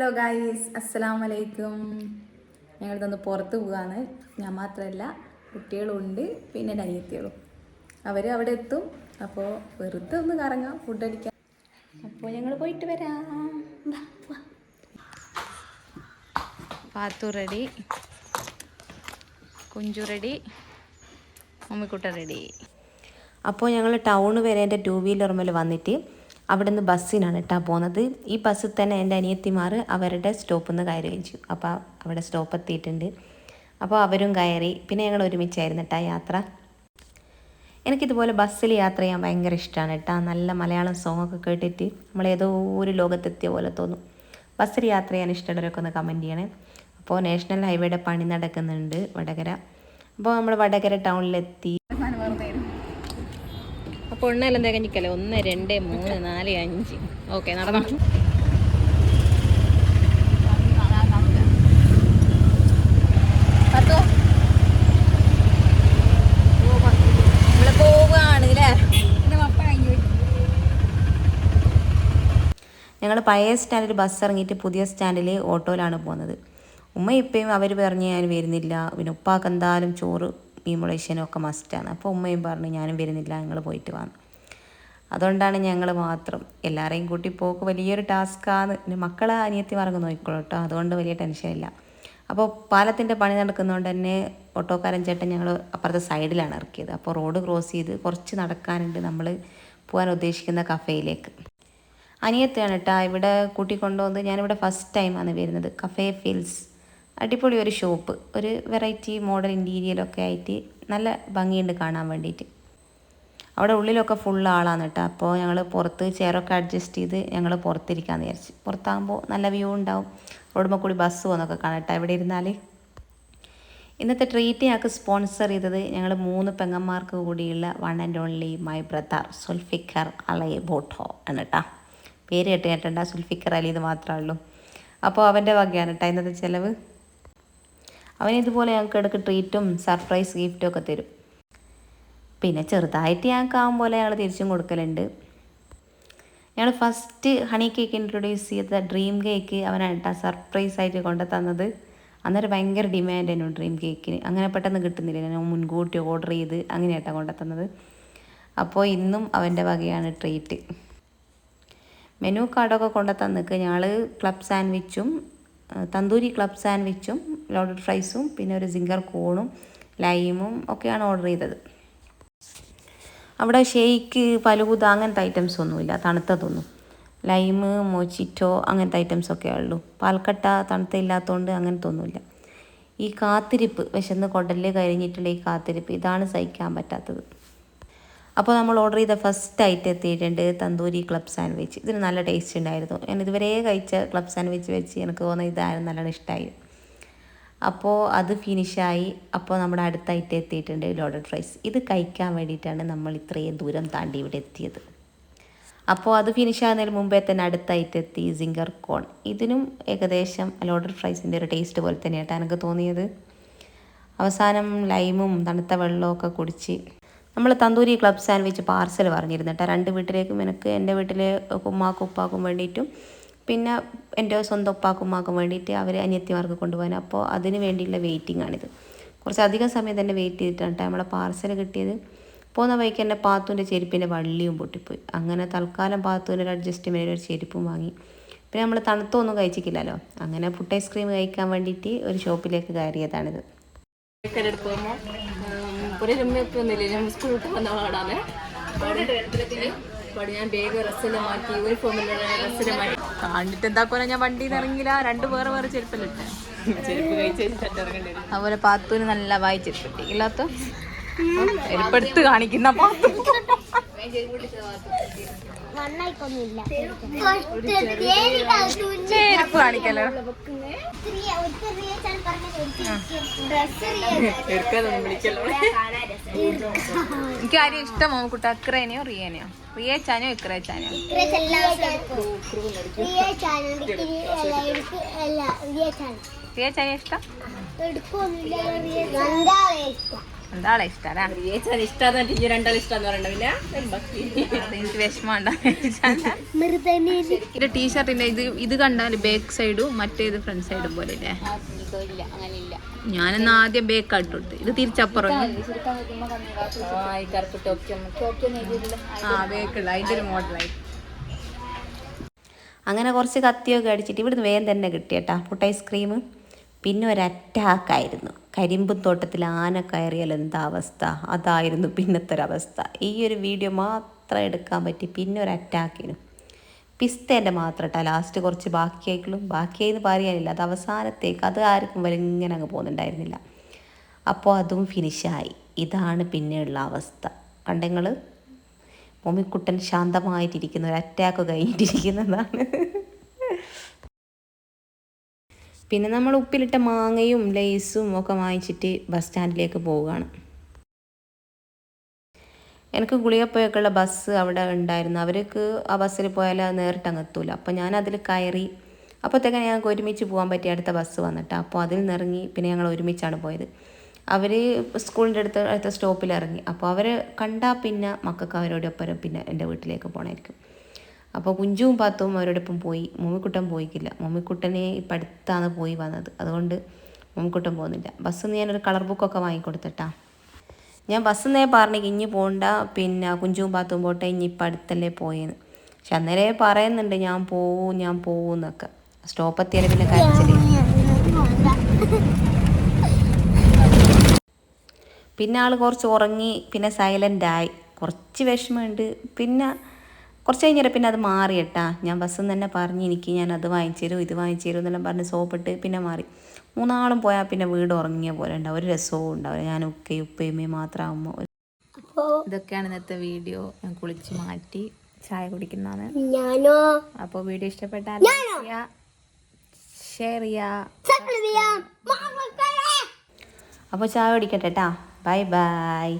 Hello guys അസ്സലാം വലൈക്കും ഞങ്ങളിതൊന്ന് പുറത്ത് പോവാണ്. ഞാൻ മാത്രമല്ല കുട്ടികളുണ്ട് പിന്നെ എന്റെ അവർ അവിടെ എത്തും. അപ്പോൾ വെറുതെ ഒന്ന് കറങ്ങാം ഫുഡ് അടിക്കാം. അപ്പോൾ ഞങ്ങൾ പോയിട്ട് വരാം. പാത്തു റെഡി കുഞ്ചു റെഡി മമ്മിക്കുട്ട റെഡി അപ്പോൾ ഞങ്ങൾ ടൗൺ വരെ എന്റെ ടു വീലർ മേൽ വന്നിട്ട് അവിടെ നിന്ന് ബസ്സിനാണ് കേട്ടോ പോകുന്നത് ഈ ബസ്സിൽ തന്നെ എന്റെ അനിയത്തിമാർ അവരുടെ സ്റ്റോപ്പിൽ നിന്ന് കയറി വെച്ചു അപ്പോൾ അവിടെ സ്റ്റോപ്പ് എത്തിയിട്ടുണ്ട് അപ്പോൾ അവരും കയറി. പിന്നെ ഞങ്ങൾ ഒരുമിച്ചായിരുന്നു കേട്ടോ യാത്ര. എനിക്കിതുപോലെ ബസ്സിൽ യാത്ര ചെയ്യാൻ ഭയങ്കര ഇഷ്ടമാണ് കേട്ടോ നല്ല മലയാളം സോങ് ഒക്കെ കേട്ടിട്ട് നമ്മൾ ഏതോ ഒരു ലോകത്തെത്തിയ പോലെ തോന്നും. ബസ്സിൽ യാത്ര ചെയ്യാൻ ഇഷ്ടമുള്ളവരൊക്കെ ഒന്ന് കമന്റ് ചെയ്യണേ. അപ്പോൾ നാഷണൽ ഹൈവേയുടെ പണി നടക്കുന്നുണ്ട് വടകര. അപ്പോൾ നമ്മൾ വടകര ടൗണിലെത്തി. അപ്പോൾ ഒന്നെല്ലാം തികഞ്ഞിക്കല്ലേ ഒന്ന് രണ്ട് മൂന്ന് നാല് അഞ്ച്. ഓക്കെ നടന്നോ. ഞങ്ങൾ പഴയ സ്റ്റാൻഡിൽ ബസ് ഇറങ്ങിയിട്ട് പുതിയ സ്റ്റാൻഡിൽ ഓട്ടോയിലാണ് പോകുന്നത്. ഉമ്മ ഇപ്പയും അവർ പറഞ്ഞ് ഞാൻ വരുന്നില്ല. പിന്നെ ഉപ്പാക്ക് എന്തായാലും ചോറ് മുളയ്ക്കാനും ഒക്കെ മസ്റ്റാണ് അപ്പോൾ ഉമ്മയും പറഞ്ഞു ഞാനും വരുന്നില്ല ഞങ്ങൾ പോയിട്ട് വന്നു. അതുകൊണ്ടാണ് ഞങ്ങൾ മാത്രം എല്ലാവരെയും കൂട്ടി പോക്ക് വലിയൊരു ടാസ്ക്കാണ് പിന്നെ മക്കളെ അനിയത്തി മാർഗം നോക്കിക്കോളൂ കേട്ടോ അതുകൊണ്ട് വലിയ ടെൻഷനില്ല അപ്പോൾ പാലത്തിന്റെ പണി നടക്കുന്നതുകൊണ്ട് തന്നെ ഓട്ടോക്കാരൻ ചേട്ടൻ ഞങ്ങൾ അപ്പുറത്തെ സൈഡിലാണ് ഇറക്കിയത്. അപ്പോൾ റോഡ് ക്രോസ് ചെയ്ത് കുറച്ച് നടക്കാനുണ്ട് നമ്മൾ പോകാൻ ഉദ്ദേശിക്കുന്ന കഫേയിലേക്ക് അനിയത്തിയാണ് കേട്ടോ ഇവിടെ കൂട്ടിക്കൊണ്ടുവന്ന് ഞാനിവിടെ ഫസ്റ്റ് ടൈമാണ് വരുന്നത്. കഫേ ഫീൽസ് അടിപൊളി ഒരു ഷോപ്പ് ഒരു വെറൈറ്റി മോഡൽ ഇന്റീരിയലൊക്കെ ആയിട്ട് നല്ല ഭംഗിയുണ്ട് കാണാൻ വേണ്ടിയിട്ട്. അവിടെ ഉള്ളിലൊക്കെ ഫുൾ ആളാണ് കേട്ടോ അപ്പോൾ ഞങ്ങൾ പുറത്ത് ചെയറൊക്കെ അഡ്ജസ്റ്റ് ചെയ്ത് ഞങ്ങൾ പുറത്തിരിക്കാമെന്ന് വിചാരിച്ച്. പുറത്താകുമ്പോൾ നല്ല വ്യൂ ഉണ്ടാവും. റോഡുമ്പോൾ കൂടി ബസ് പോകുന്നൊക്കെ കാണാം കേട്ടോ ഇവിടെ ഇരുന്നാൽ ഇന്നത്തെ ട്രീറ്റ് ഞങ്ങൾക്ക് സ്പോൺസർ ചെയ്തത് ഞങ്ങൾ മൂന്ന് പെങ്ങന്മാർക്ക് കൂടിയുള്ള one and only my brother Sulfikar Ali ബോട്ടോ ആണ് കേട്ടോ പേര് കേട്ട് കേട്ടണ്ട സുൽഫിക്കർ അലി ഇത് മാത്രമേ ഉള്ളൂ. അപ്പോൾ അവന്റെ വകയാണ് കേട്ടോ ഇന്നത്തെ ചിലവ്. അവൻ ഇതുപോലെ ഞങ്ങൾക്ക് ഇടയ്ക്ക് ട്രീറ്റും സർപ്രൈസ് ഗിഫ്റ്റും ഒക്കെ തരും. പിന്നെ ചെറുതായിട്ട് ഞങ്ങൾക്ക് ആവും പോലെ ഞങ്ങൾ തിരിച്ചും കൊടുക്കലുണ്ട്. ഞങ്ങൾ ഫസ്റ്റ് ഹണി കേക്ക് ഇൻട്രൊഡ്യൂസ് ചെയ്ത ഡ്രീം കേക്ക് അവനായിട്ട് സർപ്രൈസ് ആയിട്ട് കൊണ്ടു തന്നത്. അന്നേരം ഭയങ്കര ഡിമാൻഡ് ആയിരുന്നു ഡ്രീം കേക്കിന് അങ്ങനെ പെട്ടെന്ന് കിട്ടുന്നില്ല. ഞാൻ മുൻകൂട്ടി ഓർഡർ ചെയ്ത് അങ്ങനെയായിട്ടാണ് കൊണ്ടു തന്നത്. അപ്പോൾ ഇന്നും അവന്റെ വകയാണ് ട്രീറ്റ് മെനു കാർഡൊക്കെ കൊണ്ടു തന്നിക്ക് ഞങ്ങൾ ക്ലബ് സാൻഡ്വിച്ചും തന്തൂരി ക്ലബ് സാൻഡ്വിച്ചും ലോഡഡ് ഫ്രൈസും പിന്നെ ഒരു സിംഗർ കോണും ലൈമും ഒക്കെയാണ് ഓർഡർ ചെയ്തത്. അവിടെ ഷെയ്ക്ക് ഫലൂദ അങ്ങനത്തെ ഐറ്റംസ് ഒന്നുമില്ല തണുത്തതൊന്നും. ലൈമ് മൊച്ചിറ്റോ അങ്ങനത്തെ ഐറ്റംസ് ഒക്കെ ഉള്ളൂ. പാൽക്കട്ട തണുത്ത ഇല്ലാത്തതുകൊണ്ട് അങ്ങനത്തെ ഒന്നുമില്ല ഈ കാത്തിരിപ്പ് വിശന്ന് കൊടലിൽ കഴിഞ്ഞിട്ടുള്ള ഈ കാത്തിരിപ്പ് ഇതാണ് സഹിക്കാൻ പറ്റാത്തത്. അപ്പോൾ നമ്മൾ ഓർഡർ ചെയ്ത ഫസ്റ്റ് ഐറ്റം എത്തിയിട്ടുണ്ട് തന്തൂരി ക്ലബ് സാൻഡ്വിച്ച് ഇതിന് നല്ല ടേസ്റ്റ് ഉണ്ടായിരുന്നു. ഞാൻ ഇതുവരെ കഴിച്ച ക്ലബ് സാൻഡ്വിച്ച് വെച്ച് എനിക്ക് തോന്നുന്നത് ഇതായിരുന്നു നല്ലോണം ഇഷ്ടമായി അപ്പോൾ അത് ഫിനിഷായി അപ്പോൾ നമ്മുടെ ഐറ്റം എത്തിയിട്ടുണ്ട് ലോഡഡ് ഫ്രൈസ് ഇത് കഴിക്കാൻ വേണ്ടിയിട്ടാണ് നമ്മൾ ഇത്രയും ദൂരം താണ്ടി ഇവിടെ എത്തിയത്. അപ്പോൾ അത് ഫിനിഷ് ആകുന്നതിന് മുമ്പേ തന്നെ അടുത്ത ഐറ്റം എത്തി സിംഗർ കോൺ ഇതിനും ഏകദേശം ലോഡഡ് ഫ്രൈസിന്റെ ഒരു ടേസ്റ്റ് പോലെ തന്നെയായിട്ടാണ് എനിക്ക് തോന്നിയത്. അവസാനം ലൈമും തണുത്ത വെള്ളമൊക്കെ കുടിച്ച് നമ്മൾ തന്തൂരി ക്ലബ് സാൻഡ്വിച്ച് പാർസൽ പറഞ്ഞിരുന്നു കേട്ടോ രണ്ട് വീട്ടിലേക്കും എനിക്ക് എന്റെ വീട്ടിലെ ഉമ്മാക്കും ഉപ്പാക്കും വേണ്ടിയിട്ടും പിന്നെ എന്റെ സ്വന്തം ഉപ്പാക്കും ഉമ്മാക്കും വേണ്ടിയിട്ട് അവർ അനിയത്തിമാർക്ക് കൊണ്ടുപോകാൻ. അപ്പോൾ അതിന് വേണ്ടിയുള്ള വെയിറ്റിംഗ് ആണിത്. കുറച്ച് അധികം സമയം തന്നെ വെയിറ്റ് ചെയ്തിട്ടാണ് കേട്ടോ നമ്മളെ പാർസൽ കിട്ടിയത്. പോകുന്ന വഴിക്ക് എന്റെ പാത്തുവിന്റെ ചെരുപ്പിന്റെ വള്ളിയും പൊട്ടിപ്പോയി. അങ്ങനെ തൽക്കാലം പാത്തുവിന്റെ ഒരു അഡ്ജസ്റ്റ്മെന്റ് ഒരു ചെരുപ്പും വാങ്ങി. പിന്നെ നമ്മൾ തണുത്തൊന്നും കഴിച്ചിട്ടില്ലല്ലോ. അങ്ങനെ പുട്ട് ഐസ്ക്രീം കഴിക്കാൻ വേണ്ടിയിട്ട് ഒരു ഷോപ്പിലേക്ക് കയറിയതാണിത്. ഒരു രമ്യൊക്കെ ഒന്നുമില്ല ഞാൻ സ്കൂൾ വിട്ട് വന്ന പാടാണ് ഞാൻ ബേഗ് മാറ്റി യൂണിഫോമിലുള്ള മാറ്റി. കണ്ടിട്ട് ഞാൻ വണ്ടിയിൽ നിന്ന് ഇറങ്ങില്ല രണ്ട് വേറെ വേറെ ചെരുപ്പെല്ലാം ഇട്ടേ. ചെരുപ്പ് കഴിച്ച് ഇറങ്ങേണ്ടി അതുപോലെ പാത്തൂന് നല്ല വായി ചെരുപ്പ് ഇല്ലാത്ത? ചെരുപ്പെടുത്ത് കാണിക്കുന്ന പാത്തു. ചെരുപ്പ് കാണിക്കല്ലോ. എനിക്ക് ആരും ഇഷ്ടമോ? കുട്ട അക്രേനെയോ റിയേനെയോ? റിയേ ചാനോ ഇക്ര ചാനോ? റിയ ചാനോ ഇഷ്ടം. എന്താളെ ഇഷ്ടല്ലേ എനിക്ക് വിഷമമുണ്ട് ടീഷർട്ടിന്റെ ഇത് ഇത് കണ്ടാൽ ബാക്ക് സൈഡും മറ്റേത് ഫ്രണ്ട് സൈഡും പോലെ അല്ലേ? ഞാനെന്നാ ആദ്യം ബേക്ക് ആയിട്ടുണ്ട് ഇത് തിരിച്ചപ്പുറം. ആ ബേക്കുള്ള അതിന്റെ ഒരു മോഡലായി അങ്ങനെ കുറച്ച് കത്തിയൊക്കെ അടിച്ചിട്ട് ഇവിടുന്ന് വേഗം തന്നെ കിട്ടിയട്ടാ പുട്ട് ഐസ്ക്രീം. പിന്നെ ഒരു അറ്റാക്കായിരുന്നു. കരിമ്പും തോട്ടത്തിൽ ആന കയറിയാൽ എന്താ അവസ്ഥ? അതായിരുന്നു പിന്നത്തെ ഒരവസ്ഥ ഈ ഒരു വീഡിയോ മാത്രം എടുക്കാൻ പറ്റി. പിന്നെ ഒരു അറ്റാക്കിനും പിസ്തേന്റെ മാത്രം ലാസ്റ്റ് കുറച്ച് ബാക്കിയായിക്കളും ബാക്കിയായിന്ന് പറയാനില്ല. അത് അവസാനത്തേക്ക് അത് ആർക്കും വലിങ്ങനെ അങ്ങ് പോകുന്നുണ്ടായിരുന്നില്ല. അപ്പോൾ അതും ഫിനിഷായി ഇതാണ് പിന്നെയുള്ള അവസ്ഥ. കണ്ടെങ്ങൾ മമ്മിക്കുട്ടൻ ശാന്തമായിട്ടിരിക്കുന്ന ഒരു അറ്റാക്ക് കഴിഞ്ഞിട്ടിരിക്കുന്നതാണ്. പിന്നെ നമ്മൾ ഉപ്പിലിട്ട മാങ്ങയും ലേസും ഒക്കെ വാങ്ങിച്ചിട്ട് ബസ് സ്റ്റാൻഡിലേക്ക് പോവുകയാണ്. എനിക്ക് ഗുളികപ്പോയൊക്കെയുള്ള ബസ് അവിടെ ഉണ്ടായിരുന്നു. അവർക്ക് ആ ബസ്സിൽ പോയാൽ നേരിട്ട് അങ്ങെത്തൂല അപ്പോൾ ഞാൻ അതിൽ കയറി അപ്പോഴത്തേക്കാണ് ഞങ്ങൾക്ക് ഒരുമിച്ച് പോകാൻ പറ്റിയ അടുത്ത ബസ് വന്നിട്ട്. അപ്പോൾ അതിൽ നിറങ്ങി പിന്നെ ഞങ്ങൾ ഒരുമിച്ചാണ് പോയത്. അവർ സ്കൂളിന്റെ അടുത്ത് അടുത്ത സ്റ്റോപ്പിൽ ഇറങ്ങി. അപ്പോൾ അവർ കണ്ടാൽ പിന്നെ മക്കൾക്ക് അവരോടൊപ്പം പിന്നെ എന്റെ വീട്ടിലേക്ക് പോകണമായിരിക്കും അപ്പോൾ കുഞ്ചുവും പാത്തവും അവരോടൊപ്പം പോയി. മമ്മിക്കുട്ടൻ പോയിക്കില്ല. മമ്മിക്കുട്ടനെ ഇപ്പം അടുത്താണ് പോയി വന്നത്. അതുകൊണ്ട് മമ്മിക്കുട്ടൻ പോകുന്നില്ല. ബസ്സിൽ ഞാനൊരു കളർ ബുക്കൊക്കെ വാങ്ങിക്കൊടുത്തിട്ടാ. ഞാൻ ബസ്സിൽ നിന്നേ പറഞ്ഞേക്ക് ഇഞ്ഞ് പോകണ്ട പിന്നെ കുഞ്ചും പാത്തും പോട്ടെ. ഇനി ഇപ്പം അടുത്തല്ലേ പോയെന്ന്. പക്ഷെ അന്നേരെ പറയുന്നുണ്ട് ഞാൻ പോവും ഞാൻ പോവും എന്നൊക്കെ. സ്റ്റോപ്പ് എത്തിയാൽ പിന്നെ കരച്ചില്ല പിന്നെ ആൾ കുറച്ച് ഉറങ്ങി. പിന്നെ സൈലന്റായി കുറച്ച് വിഷമമുണ്ട്. പിന്നെ കുറച്ച് കഴിഞ്ഞിട്ട് പിന്നെ അത് മാറി കേട്ടാ ഞാൻ ബസ്സിൽ നിന്ന് തന്നെ പറഞ്ഞ് എനിക്ക് ഞാൻ അത് വാങ്ങിച്ചു തരും ഇത് വാങ്ങിച്ചു തരും എന്നെല്ലാം പറഞ്ഞ് സോപ്പിട്ട് പിന്നെ മാറി. മൂന്നാളും പോയാൽ പിന്നെ വീട് ഉറങ്ങിയ പോലെ ഉണ്ടാവും. ഒരു രസവും ഉണ്ടാവും ഞാൻ ഉക്കയും ഉപ്പയുമ്മയും മാത്രമാകുമ്പോൾ അപ്പോൾ ഇതൊക്കെയാണ് ഇന്നത്തെ വീഡിയോ. ഞാൻ കുളിച്ച് മാറ്റി ചായ കുടിക്കുന്നതാണ്. ഞാനോ? അപ്പോൾ വീഡിയോ ഇഷ്ടപ്പെട്ടാൽ ഷെയർ ചെയ്യുക അപ്പോൾ ചായ കുടിക്കട്ടെ കേട്ടാ ബൈ ബൈ